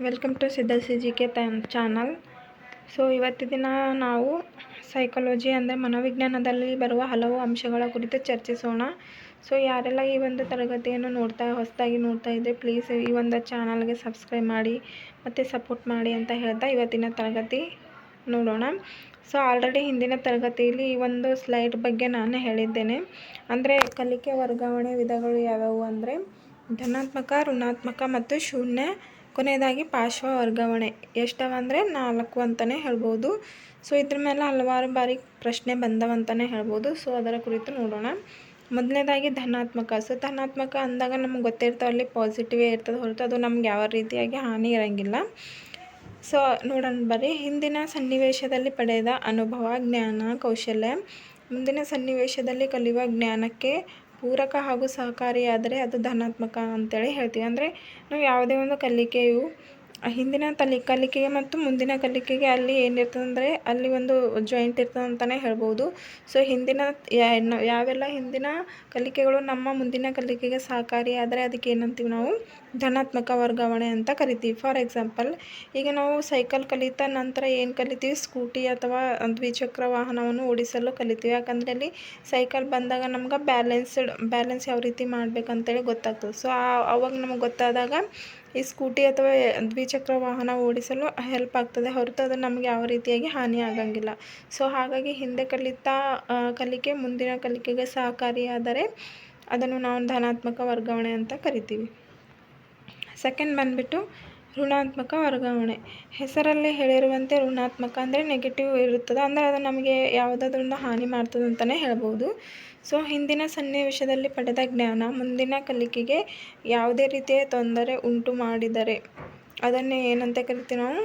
Welcome to Siddhasi G K channel so ಇವತ್ತು ದಿನ ನಾವು ಸೈಕಾಲಜಿ ಅಂದರೆ ಮನೋವಿಜ್ಞಾನದಲ್ಲಿ ಬರುವ ಹಲವು ಅಂಶಗಳ ಕುರಿತು ಚರ್ಚಿಸೋಣ. ಸೊ ಯಾರೆಲ್ಲ ಈ ಒಂದು ತರಗತಿಯನ್ನು ನೋಡ್ತಾ, ಹೊಸದಾಗಿ ನೋಡ್ತಾ ಇದ್ದರೆ ಪ್ಲೀಸ್ ಈ ಒಂದು ಚಾನಲ್ಗೆ ಸಬ್ಸ್ಕ್ರೈಬ್ ಮಾಡಿ, ಮತ್ತು ಸಪೋರ್ಟ್ ಮಾಡಿ ಅಂತ ಹೇಳ್ತಾ ಇವತ್ತಿನ ತರಗತಿ ನೋಡೋಣ. ಸೊ ಆಲ್ರೆಡಿ ಹಿಂದಿನ ತರಗತಿಯಲ್ಲಿ ಈ ಒಂದು ಸ್ಲೈಡ್ ಬಗ್ಗೆ ನಾನು ಹೇಳಿದ್ದೇನೆ. ಅಂದರೆ ಕಲಿಕೆ ವರ್ಗಾವಣೆ ವಿಧಗಳು ಯಾವ್ಯಾವು ಅಂದರೆ ಧನಾತ್ಮಕ, ಋಣಾತ್ಮಕ ಮತ್ತು ಶೂನ್ಯ ಕೊನೆಯದಾಗಿ ಪಾರ್ಶ್ವ ವರ್ಗಾವಣೆ. ಎಷ್ಟವ ಅಂದರೆ ನಾಲ್ಕು ಅಂತಲೇ ಹೇಳ್ಬೋದು. ಸೊ ಇದ್ರ ಮೇಲೆ ಹಲವಾರು ಬಾರಿ ಪ್ರಶ್ನೆ ಬಂದವಂತಲೇ ಹೇಳ್ಬೋದು. ಸೊ ಅದರ ಕುರಿತು ನೋಡೋಣ. ಮೊದಲನೇದಾಗಿ ಧನಾತ್ಮಕ. ಸೊ ಧನಾತ್ಮಕ ಅಂದಾಗ ನಮ್ಗೆ ಗೊತ್ತಿರ್ತಾವೆ ಅಲ್ಲಿ ಪಾಸಿಟಿವೇ ಇರ್ತದೆ ಹೊರತು ಅದು ನಮ್ಗೆ ಯಾವ ರೀತಿಯಾಗಿ ಹಾನಿ ಇರೋಂಗಿಲ್ಲ. ಸೊ ನೋಡೋಣ ಬರ್ರಿ ಹಿಂದಿನ ಸನ್ನಿವೇಶದಲ್ಲಿ ಪಡೆದ ಅನುಭವ, ಜ್ಞಾನ, ಕೌಶಲ್ಯ. ಮುಂದಿನ ಸನ್ನಿವೇಶದಲ್ಲಿ ಕಲಿಯುವ ಜ್ಞಾನಕ್ಕೆ ಪೂರಕ ಹಾಗೂ ಸಹಕಾರಿಯಾದರೆ ಅದು ಧನಾತ್ಮಕ ಅಂತೇಳಿ ಹೇಳ್ತೀವಿ. ಅಂದರೆ ನಾವು ಯಾವುದೇ ಒಂದು ಕಲಿಕೆಯು ಹಿಂದಿನ ತಲೆ ಕಲಿಕೆಗೆ ಮತ್ತು ಮುಂದಿನ ಕಲಿಕೆಗೆ ಅಲ್ಲಿ ಏನಿರ್ತದೆ ಅಂದರೆ ಅಲ್ಲಿ ಒಂದು ಜಾಯಿಂಟ್ ಇರ್ತದೆ ಅಂತಲೇ ಹೇಳ್ಬೋದು. ಸೊ ಹಿಂದಿನ ಯಾವೆಲ್ಲ ಹಿಂದಿನ ಕಲಿಕೆಗಳು ನಮ್ಮ ಮುಂದಿನ ಕಲಿಕೆಗೆ ಸಹಕಾರಿ ಆದರೆ ಅದಕ್ಕೆ ಏನಂತೀವಿ ನಾವು? ಧನಾತ್ಮಕ ವರ್ಗಾವಣೆ ಅಂತ ಕರಿತೀವಿ. ಫಾರ್ ಎಕ್ಸಾಂಪಲ್ ಈಗ ನಾವು ಸೈಕಲ್ ಕಲಿತ ನಂತರ ಏನು ಕಲಿತೀವಿ? ಸ್ಕೂಟಿ ಅಥವಾ ದ್ವಿಚಕ್ರ ವಾಹನವನ್ನು ಓಡಿಸಲು ಕಲಿತೀವಿ. ಯಾಕಂದರೆ ಅಲ್ಲಿ ಸೈಕಲ್ ಬಂದಾಗ ನಮ್ಗೆ ಬ್ಯಾಲೆನ್ಸ್ಡ್ ಬ್ಯಾಲೆನ್ಸ್ ಯಾವ ರೀತಿ ಮಾಡ್ಬೇಕಂತೇಳಿ ಗೊತ್ತಾಗ್ತದೆ. ಸೊ ಅವಾಗ ನಮಗೆ ಗೊತ್ತಾದಾಗ ಈ ಸ್ಕೂಟಿ ಅಥವಾ ದ್ವಿಚಕ್ರ ವಾಹನ ಓಡಿಸಲು ಹೆಲ್ಪ್ ಆಗ್ತದೆ. ಹೊರತು ಅದು ನಮಗೆ ಯಾವ ರೀತಿಯಾಗಿ ಹಾನಿ ಆಗಂಗಿಲ್ಲ. ಸೊ ಹಾಗಾಗಿ ಹಿಂದೆ ಕಲಿತ ಕಲಿಕೆ ಮುಂದಿನ ಕಲಿಕೆಗೆ ಸಹಕಾರಿಯಾದರೆ ಅದನ್ನು ನಾವು ಧನಾತ್ಮಕ ವರ್ಗಾವಣೆ ಅಂತ ಕರಿತೀವಿ. ಸೆಕೆಂಡ್ ಬಂದುಬಿಟ್ಟು ಋಣಾತ್ಮಕ ವರ್ಗಾವಣೆ. ಹೆಸರಲ್ಲಿ ಹೇಳಿರುವಂತೆ ಋಣಾತ್ಮಕ ಅಂದರೆ ನೆಗೆಟಿವ್ ಇರುತ್ತದೆ. ಅಂದರೆ ಅದು ನಮಗೆ ಯಾವುದಾದ್ರಿಂದ ಹಾನಿ ಮಾಡ್ತದೆ ಅಂತಲೇ ಹೇಳ್ಬೋದು. ಸೊ ಹಿಂದಿನ ಸನ್ನಿವೇಶದಲ್ಲಿ ಪಡೆದ ಜ್ಞಾನ ಮುಂದಿನ ಕಲಿಕೆಗೆ ಯಾವುದೇ ರೀತಿಯ ತೊಂದರೆ ಉಂಟು ಮಾಡಿದರೆ ಅದನ್ನೇ ಏನಂತ ಕರಿತೀವಿ ನಾವು?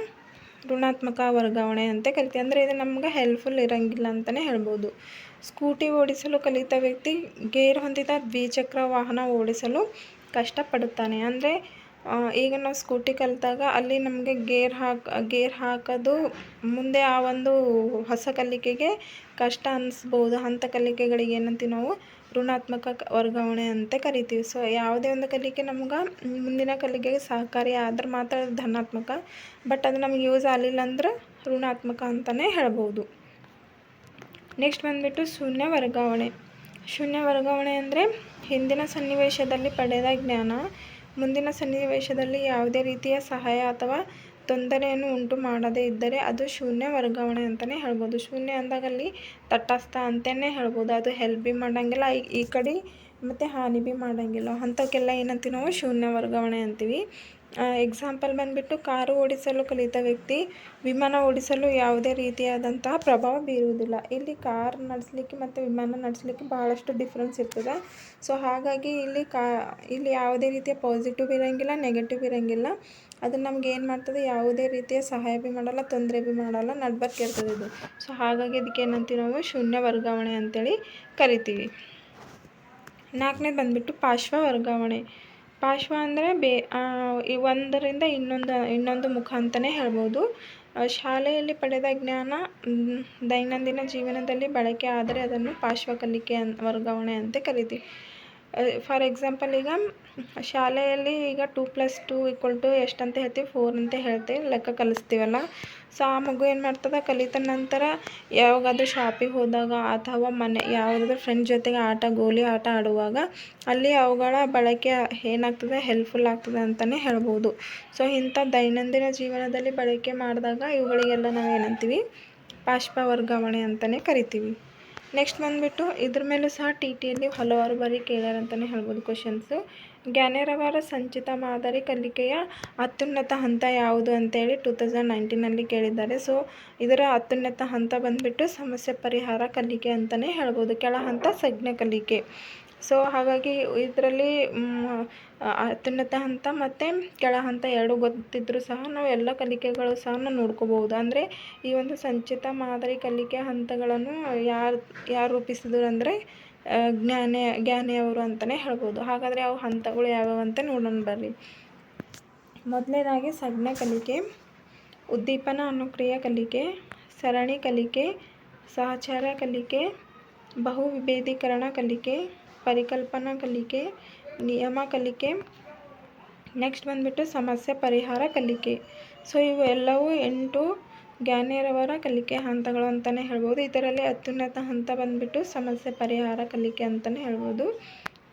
ಋಣಾತ್ಮಕ ವರ್ಗಾವಣೆ ಅಂತ ಕರಿತೀವಿ. ಅಂದರೆ ಇದು ನಮ್ಗೆ ಹೆಲ್ಪ್ಫುಲ್ ಇರೋಂಗಿಲ್ಲ ಅಂತಲೇ ಹೇಳ್ಬೋದು. ಸ್ಕೂಟಿ ಓಡಿಸಲು ಕಲಿತ ವ್ಯಕ್ತಿ ಗೇರ್ ಹೊಂದಿದ ದ್ವಿಚಕ್ರ ವಾಹನ ಓಡಿಸಲು ಕಷ್ಟಪಡುತ್ತಾನೆ. ಅಂದರೆ ಈಗ ನಾವು ಸ್ಕೂಟಿ ಕಲಿತಾಗ ಅಲ್ಲಿ ನಮಗೆ ಗೇರ್ ಹಾಕಿ, ಗೇರ್ ಹಾಕೋದು ಮುಂದೆ ಆ ಒಂದು ಹೊಸ ಕಲಿಕೆಗೆ ಕಷ್ಟ ಅನ್ನಿಸ್ಬೋದು ಅಂಥ ಕಲಿಕೆಗಳಿಗೆ ಏನಂತೀವಿ ನಾವು ಋಣಾತ್ಮಕ ವರ್ಗಾವಣೆ ಅಂತ ಕರಿತೀವಿ. ಸೊ ಯಾವುದೇ ಒಂದು ಕಲಿಕೆ ನಮ್ಗೆ ಮುಂದಿನ ಕಲಿಕೆಗೆ ಸಹಕಾರಿ ಆದ್ರೆ ಮಾತ್ರ ಧನಾತ್ಮಕ. ಬಟ್ ಅದು ನಮ್ಗೆ ಯೂಸ್ ಆಗಲಿಲ್ಲ ಅಂದ್ರೆ ಋಣಾತ್ಮಕ ಅಂತಲೇ ಹೇಳ್ಬೋದು. ನೆಕ್ಸ್ಟ್ ಬಂದುಬಿಟ್ಟು ಶೂನ್ಯ ವರ್ಗಾವಣೆ. ಶೂನ್ಯ ವರ್ಗಾವಣೆ ಅಂದರೆ ಹಿಂದಿನ ಸನ್ನಿವೇಶದಲ್ಲಿ ಪಡೆದ ಜ್ಞಾನ. ಮುಂದಿನ ಸನ್ನಿವೇಶದಲ್ಲಿ ಯಾವುದೇ ರೀತಿಯ ಸಹಾಯ ಅಥವಾ ತೊಂದರೆಯನ್ನು ಉಂಟು ಮಾಡದೇ ಇದ್ದರೆ ಅದು ಶೂನ್ಯ ವರ್ಗಾವಣೆ ಅಂತಲೇ ಹೇಳ್ಬೋದು. ಶೂನ್ಯ ಅಂದಾಗಲ್ಲಿ ತಟಸ್ಥ ಅಂತಲೇ ಹೇಳ್ಬೋದು. ಅದು ಹೆಲ್ಪ್ ಭೀ ಮಾಡೋಂಗಿಲ್ಲ. ಈ ಕಡೆ ಮತ್ತು ಹಾನಿ ಭೀ ಮಾಡೋಂಗಿಲ್ಲ. ಅಂಥವಕ್ಕೆಲ್ಲ ಏನಂತೀವಿ ನಾವು ಶೂನ್ಯ ವರ್ಗಾವಣೆ ಅಂತೀವಿ. ಎಕ್ಸಾಂಪಲ್ ಬಂದುಬಿಟ್ಟು ಕಾರು ಓಡಿಸಲು ಕಲಿತ ವ್ಯಕ್ತಿ ವಿಮಾನ ಓಡಿಸಲು ಯಾವುದೇ ರೀತಿಯಾದಂತಹ ಪ್ರಭಾವ ಬೀರುವುದಿಲ್ಲ. ಇಲ್ಲಿ ಕಾರ್ ನಡೆಸಲಿಕ್ಕೆ ಮತ್ತು ವಿಮಾನ ನಡೆಸಲಿಕ್ಕೆ ಭಾಳಷ್ಟು ಡಿಫ್ರೆನ್ಸ್ ಇರ್ತದೆ. ಸೊ ಹಾಗಾಗಿ ಇಲ್ಲಿ ಕಾ, ಇಲ್ಲಿ ಯಾವುದೇ ರೀತಿಯ ಪಾಸಿಟಿವ್ ಇರೋಂಗಿಲ್ಲ ನೆಗೆಟಿವ್ ಇರೋಂಗಿಲ್ಲ. ಅದು ನಮ್ಗೆ ಏನು ಮಾಡ್ತದೆ? ಯಾವುದೇ ರೀತಿಯ ಸಹಾಯ ಭೀ ಮಾಡಲ್ಲ, ತೊಂದರೆ ಭೀ ಮಾಡಲ್ಲ, ನಡ್ಬರ್ಕ್ ಇರ್ತದೆ ಇದು. ಸೊ ಹಾಗಾಗಿ ಇದಕ್ಕೆ ಏನಂತೀವಿ ನಾವು ಶೂನ್ಯ ವರ್ಗಾವಣೆ ಅಂತೇಳಿ ಕರಿತೀವಿ. ನಾಲ್ಕನೇದು ಬಂದುಬಿಟ್ಟು ಪಾರ್ಶ್ವ ವರ್ಗಾವಣೆ. ಪಾರ್ಶ್ವ ಅಂದರೆ ಬೇ ಈ ಒಂದರಿಂದ ಇನ್ನೊಂದು ಇನ್ನೊಂದು ಮುಖ ಅಂತಲೇ ಹೇಳ್ಬೋದು. ಶಾಲೆಯಲ್ಲಿ ಪಡೆದ ಜ್ಞಾನ ದೈನಂದಿನ ಜೀವನದಲ್ಲಿ ಬಳಕೆ ಆದರೆ ಅದನ್ನು ಪಾರ್ಶ್ವ ಕಲಿಕೆ ಅನ್, ವರ್ಗಾವಣೆ ಅಂತ ಕರಿತೀವಿ. ಫಾರ್ ಎಕ್ಸಾಂಪಲ್ ಈಗ ಶಾಲೆಯಲ್ಲಿ ಈಗ two plus two equal to ಎಷ್ಟಂತ ಹೇಳ್ತೀವಿ? ಫೋರ್ ಅಂತ ಹೇಳ್ತೀವಿ, ಲೆಕ್ಕ ಕಲಿಸ್ತೀವಲ್ಲ. ಸೊ ಆ ಮಗು ಏನು ಮಾಡ್ತದೆ? ಕಲಿತ ನಂತರ ಯಾವಾಗಾದ್ರೂ ಶಾಪಿಗೆ ಹೋದಾಗ ಅಥವಾ ಮನೆ, ಯಾವುದಾದ್ರೂ ಫ್ರೆಂಡ್ ಜೊತೆಗೆ ಆಟ, ಗೋಲಿ ಆಟ ಆಡುವಾಗ ಅಲ್ಲಿ ಅವುಗಳ ಬಳಕೆ ಏನಾಗ್ತದೆ? ಹೆಲ್ಪ್ಫುಲ್ ಆಗ್ತದೆ ಅಂತಲೇ ಹೇಳ್ಬೋದು. ಸೊ ಇಂಥ ದೈನಂದಿನ ಜೀವನದಲ್ಲಿ ಬಳಕೆ ಮಾಡಿದಾಗ ಇವುಗಳಿಗೆಲ್ಲ ನಾವು ಏನಂತೀವಿ ಬಾಷ್ಪ ವರ್ಗಾವಣೆ ಅಂತಲೇ ಕರಿತೀವಿ. ನೆಕ್ಸ್ಟ್ ಬಂದುಬಿಟ್ಟು ಇದ್ರ ಮೇಲೂ ಸಹ ಟಿ ಟಿಯಲ್ಲಿ ಹಲವಾರು ಬಾರಿ ಕೇಳ್ಯಾರ ಅಂತಲೇ ಹೇಳ್ಬೋದು ಕ್ವಶನ್ಸು ಜ್ಞಾನೇರವರ ಸಂಚಿತ ಮಾದರಿ ಕಲಿಕೆಯ ಅತ್ಯುನ್ನತ ಹಂತ ಯಾವುದು ಅಂತೇಳಿ ಟೂ ತೌಸಂಡ್ ನೈನ್ಟೀನಲ್ಲಿ ಕೇಳಿದ್ದಾರೆ. ಸೊ ಇದರ ಅತ್ಯುನ್ನತ ಹಂತ ಬಂದುಬಿಟ್ಟು ಸಮಸ್ಯೆ ಪರಿಹಾರ ಕಲಿಕೆ ಅಂತಲೇ ಹೇಳ್ಬೋದು. ಕೆಳ ಹಂತ ಸಜ್ಞ ಕಲಿಕೆ. ಸೊ ಹಾಗಾಗಿ ಇದರಲ್ಲಿ ಅತ್ಯುನ್ನತ ಹಂತ ಮತ್ತು ಕೆಳ ಹಂತ ಎರಡು ಗೊತ್ತಿದ್ದರೂ ಸಹ ನಾವು ಎಲ್ಲ ಕಲಿಕೆಗಳು ಸಹ ನಾವು ಅಂದರೆ ಈ ಒಂದು ಸಂಚಿತ ಮಾದರಿ ಕಲಿಕೆ ಹಂತಗಳನ್ನು ಯಾರು ಯಾರು ರೂಪಿಸಿದ್ರು ಅಂದರೆ ಜ್ಞಾನೇ ಜ್ಞಾನಿಯವರು ಅಂತಲೇ ಹೇಳ್ಬೋದು. ಹಾಗಾದರೆ ಅವು ಹಂತಗಳು ಯಾವ್ಯಾವ ಅಂತ ನೋಡೋಣ ಬರ್ರಿ. ಮೊದಲನೇದಾಗಿ ಸಜ್ಞ ಕಲಿಕೆ, ಉದ್ದೀಪನ ಅನುಕ್ರಿಯ ಕಲಿಕೆ, ಸರಣಿ ಕಲಿಕೆ, ಸಹಚಾರ ಕಲಿಕೆ ಬಹು ವಿಭೇದೀಕರಣ ಕಲಿಕೆ ಪರಿಕಲ್ಪನಾ ಕಲಿಕೆ ನಿಯಮ ಕಲಿಕೆ ನೆಕ್ಸ್ಟ್ ಬಂದುಬಿಟ್ಟು ಸಮಸ್ಯೆ ಪರಿಹಾರ ಕಲಿಕೆ. ಸೊ ಇವು ಎಲ್ಲವೂ ಎಂಟು ಜ್ಞಾನಿಯರವರ ಕಲಿಕೆ ಹಂತಗಳು ಅಂತಲೇ ಹೇಳ್ಬೋದು. ಇದರಲ್ಲಿ ಅತ್ಯುನ್ನತ ಹಂತ ಬಂದುಬಿಟ್ಟು ಸಮಸ್ಯೆ ಪರಿಹಾರ ಕಲಿಕೆ ಅಂತಲೇ ಹೇಳ್ಬೋದು.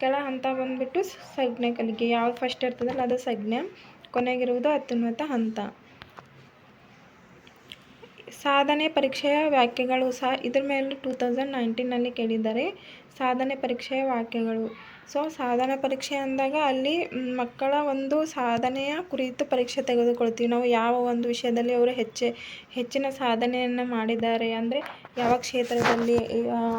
ಕೆಳ ಹಂತ ಬಂದುಬಿಟ್ಟು ಸಂಜ್ಞೆ ಕಲಿಕೆ. ಯಾವ್ದು ಫಸ್ಟ್ ಇರ್ತದಲ್ಲ ಅದು ಸಂಜ್ಞೆ. ಕೊನೆಗಿರುವುದು ಅತ್ಯುನ್ನತ ಹಂತ. ಸಾಧನೆ ಪರೀಕ್ಷೆಯ ವ್ಯಾಖ್ಯೆಗಳು ಸಹ ಇದ್ರ ಮೇಲೆ ಟೂ ತೌಸಂಡ್ ನೈನ್ಟೀನಲ್ಲಿ ಕೇಳಿದ್ದಾರೆ. ಸಾಧನೆ ಪರೀಕ್ಷೆಯ ವಾಕ್ಯಗಳು ಸೊ, ಸಾಧನೆ ಪರೀಕ್ಷೆ ಅಂದಾಗ ಅಲ್ಲಿ ಮಕ್ಕಳ ಒಂದು ಸಾಧನೆಯ ಕುರಿತು ಪರೀಕ್ಷೆ ತೆಗೆದುಕೊಳ್ತೀವಿ. ನಾವು ಯಾವ ಒಂದು ವಿಷಯದಲ್ಲಿ ಅವರು ಹೆಚ್ಚೆ, ಹೆಚ್ಚಿನ ಸಾಧನೆಯನ್ನು ಮಾಡಿದ್ದಾರೆ ಅಂದರೆ ಯಾವ ಕ್ಷೇತ್ರದಲ್ಲಿ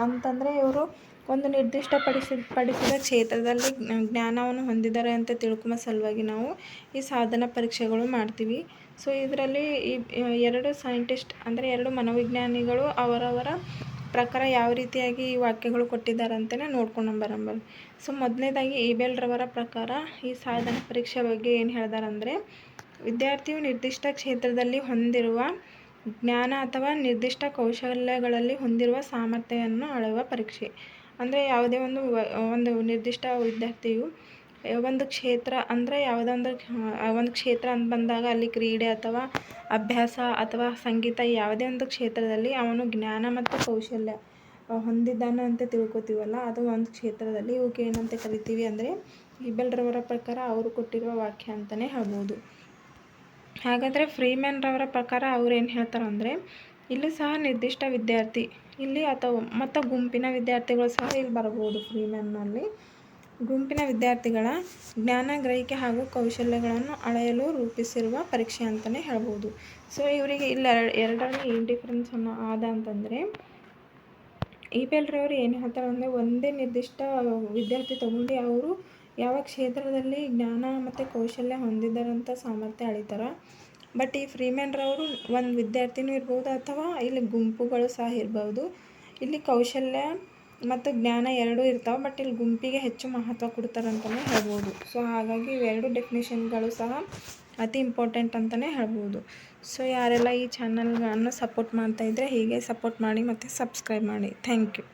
ಅಂತಂದರೆ ಇವರು ಒಂದು ನಿರ್ದಿಷ್ಟಪಡಿಸಿದ ಪಡಿಸಿದ ಕ್ಷೇತ್ರದಲ್ಲಿ ಜ್ಞಾನವನ್ನು ಹೊಂದಿದ್ದಾರೆ ಅಂತ ತಿಳ್ಕೊಂಬ ಸಲುವಾಗಿ ನಾವು ಈ ಸಾಧನ ಪರೀಕ್ಷೆಗಳು ಮಾಡ್ತೀವಿ. ಸೊ ಇದರಲ್ಲಿ ಈ ಎರಡು ಸೈಂಟಿಸ್ಟ್ ಅಂದರೆ ಎರಡು ಮನೋವಿಜ್ಞಾನಿಗಳು ಅವರವರ ಪ್ರಕಾರ ಯಾವ ರೀತಿಯಾಗಿ ಈ ವಾಕ್ಯಗಳು ಕೊಟ್ಟಿದ್ದಾರೆ ಅಂತಲೇ ನೋಡ್ಕೊಂಡು ಬರಂಬಲ್ಲಿ ಸೊ ಮೊದಲನೇದಾಗಿ ಈಬೆಲ್ರವರ ಪ್ರಕಾರ ಈ ಸಾಧನ ಪರೀಕ್ಷೆ ಬಗ್ಗೆ ಏನು ಹೇಳ್ದಾರಂದರೆ, ವಿದ್ಯಾರ್ಥಿಯು ನಿರ್ದಿಷ್ಟ ಕ್ಷೇತ್ರದಲ್ಲಿ ಹೊಂದಿರುವ ಜ್ಞಾನ ಅಥವಾ ನಿರ್ದಿಷ್ಟ ಕೌಶಲ್ಯಗಳಲ್ಲಿ ಹೊಂದಿರುವ ಸಾಮರ್ಥ್ಯವನ್ನು ಅಳೆಯುವ ಪರೀಕ್ಷೆ. ಅಂದರೆ ಯಾವುದೇ ಒಂದು ಒಂದು ನಿರ್ದಿಷ್ಟ ವಿದ್ಯಾರ್ಥಿಯು ಒಂದು ಕ್ಷೇತ್ರ ಅಂದರೆ ಯಾವುದೋ ಒಂದು ಕ್ಷೇತ್ರ ಅಂತ ಬಂದಾಗ ಅಲ್ಲಿ ಕ್ರೀಡೆ ಅಥವಾ ಅಭ್ಯಾಸ ಅಥವಾ ಸಂಗೀತ ಯಾವುದೇ ಒಂದು ಕ್ಷೇತ್ರದಲ್ಲಿ ಅವನು ಜ್ಞಾನ ಮತ್ತು ಕೌಶಲ್ಯ ಹೊಂದಿದ್ದಾನೆ ಅಂತ ತಿಳ್ಕೊತೀವಲ್ಲ, ಅದು ಒಂದು ಕ್ಷೇತ್ರದಲ್ಲಿ ಇವಕ್ಕೆ ಏನಂತ ಕರಿತೀವಿ ಅಂದರೆ ಇಬೆಲ್ರವರ ಪ್ರಕಾರ ಅವರು ಕೊಟ್ಟಿರುವ ವಾಕ್ಯ ಅಂತಲೇ ಹೇಳ್ಬೋದು. ಹಾಗಾದರೆ ಫ್ರೀಮ್ಯಾನ್ರವರ ಪ್ರಕಾರ ಅವ್ರು ಏನು ಹೇಳ್ತಾರೆ ಅಂದರೆ, ಇಲ್ಲಿ ಸಹ ನಿರ್ದಿಷ್ಟ ವಿದ್ಯಾರ್ಥಿ, ಇಲ್ಲಿ ಅಥವಾ ಮತ್ತು ಗುಂಪಿನ ವಿದ್ಯಾರ್ಥಿಗಳು ಸಹ ಇಲ್ಲಿ ಬರ್ಬೋದು ಫ್ರೀಮ್ಯಾನ್ನಲ್ಲಿ. ಗುಂಪಿನ ವಿದ್ಯಾರ್ಥಿಗಳ ಜ್ಞಾನ, ಗ್ರಹಿಕೆ ಹಾಗೂ ಕೌಶಲ್ಯಗಳನ್ನು ಅಳೆಯಲು ರೂಪಿಸಿರುವ ಪರೀಕ್ಷೆ ಅಂತಲೇ ಹೇಳ್ಬೋದು. ಸೊ ಇವರಿಗೆ ಇಲ್ಲಿ ಎರಡರಲ್ಲಿ ಏನು ಡಿಫ್ರೆನ್ಸ್ ಅನ್ನೋ ಆದ ಅಂತಂದರೆ ಇ ಪಿ ಎಲ್ರವರು ಏನು ಹೇಳ್ತಾರೆ ಅಂದರೆ, ಒಂದೇ ನಿರ್ದಿಷ್ಟ ವಿದ್ಯಾರ್ಥಿ ತಗೊಂಡು ಅವರು ಯಾವ ಕ್ಷೇತ್ರದಲ್ಲಿ ಜ್ಞಾನ ಮತ್ತು ಕೌಶಲ್ಯ ಹೊಂದಿದ್ದಾರಂಥ ಸಾಮರ್ಥ್ಯ ಅಳಿತಾರೆ. ಬಟ್ ಈ ಫ್ರೀಮ್ಯಾನ್ರವರು ಒಂದು ವಿದ್ಯಾರ್ಥಿನೂ ಇರ್ಬೋದು ಅಥವಾ ಇಲ್ಲಿ ಗುಂಪುಗಳು ಸಹ ಇರ್ಬೋದು. ಇಲ್ಲಿ ಕೌಶಲ್ಯ ಮತ್ತು ಜ್ಞಾನ ಎರಡೂ ಇರ್ತಾವೆ ಬಟ್ ಇಲ್ಲಿ ಗುಂಪಿಗೆ ಹೆಚ್ಚು ಮಹತ್ವ ಕೊಡ್ತಾರೆ ಅಂತಲೇ ಹೇಳ್ಬೋದು. ಸೊ ಹಾಗಾಗಿ ಇವೆರಡು ಡೆಫಿನೇಷನ್ಗಳು ಸಹ ಅತಿ ಇಂಪಾರ್ಟೆಂಟ್ ಅಂತಲೇ ಹೇಳ್ಬೋದು. ಸೊ ಯಾರೆಲ್ಲ ಈ ಚಾನಲ್ಗಳನ್ನು ಸಪೋರ್ಟ್ ಮಾಡ್ತಾಯಿದ್ರೆ ಹೀಗೆ ಸಪೋರ್ಟ್ ಮಾಡಿ ಮತ್ತು ಸಬ್ಸ್ಕ್ರೈಬ್ ಮಾಡಿ. Thank you